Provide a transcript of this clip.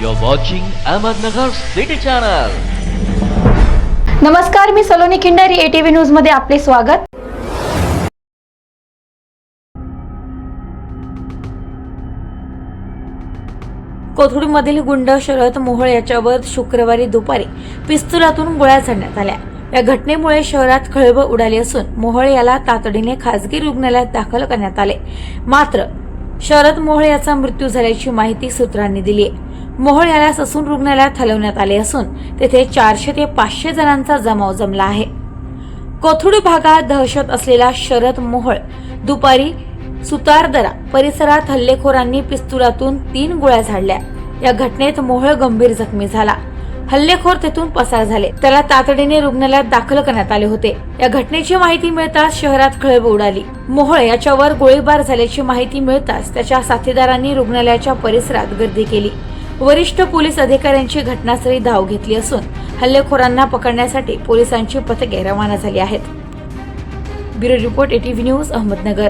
You're watching Ahmednagar City Channel. नमस्कार मी Saloni Khindari ATV न्यूजमध्ये आपले स्वागत. कोथरूडमधील गुंड शरद मोहोळ याच्यावर शुक्रवारी दुपारी पिस्तुलातून गोळ्या झाडण्यात आल्या. या घटनेमुळे शहरात खळबळ उडाली असून मोहोळ याला तातडीने खासगी रुग्णालयात दाखल करण्यात आले. मात्र शरद मोहोळ याचा मृत्यू झाल्याची माहिती सूत्रांनी दिली आहे मोहोळ याला ससून रुग्णालयात हलवण्यात आले असून तेथे चारशे ते पाचशे जणांचा जमाव जमला आहे. कोथरूड भागात दहशत असलेला शरद मोहोळ दुपारी सुतारदरा परिसरात हल्लेखोरांनी पिस्तुलातून तीन गोळ्या झाडल्या. या घटनेत मोहोळ गंभीर जखमी झाला. हल्लेखोर तेथून पसार झाले. त्याला तातडीने रुग्णालयात दाखल करण्यात आले होते. या घटनेची माहिती मिळताच शहरात खळबळ उडाली. मोहोळ याच्यावर गोळीबार झाल्याची माहिती मिळताच त्याच्या साथीदारांनी रुग्णालयाच्या परिसरात गर्दी केली. वरिष्ठ पोलीस अधिकाऱ्यांची घटनास्थळी धाव घेतली असून हल्लेखोरांना पकडण्यासाठी पोलिसांची पथके रवाना झाली आहेत. Bureau report ATV news Ahmednagar.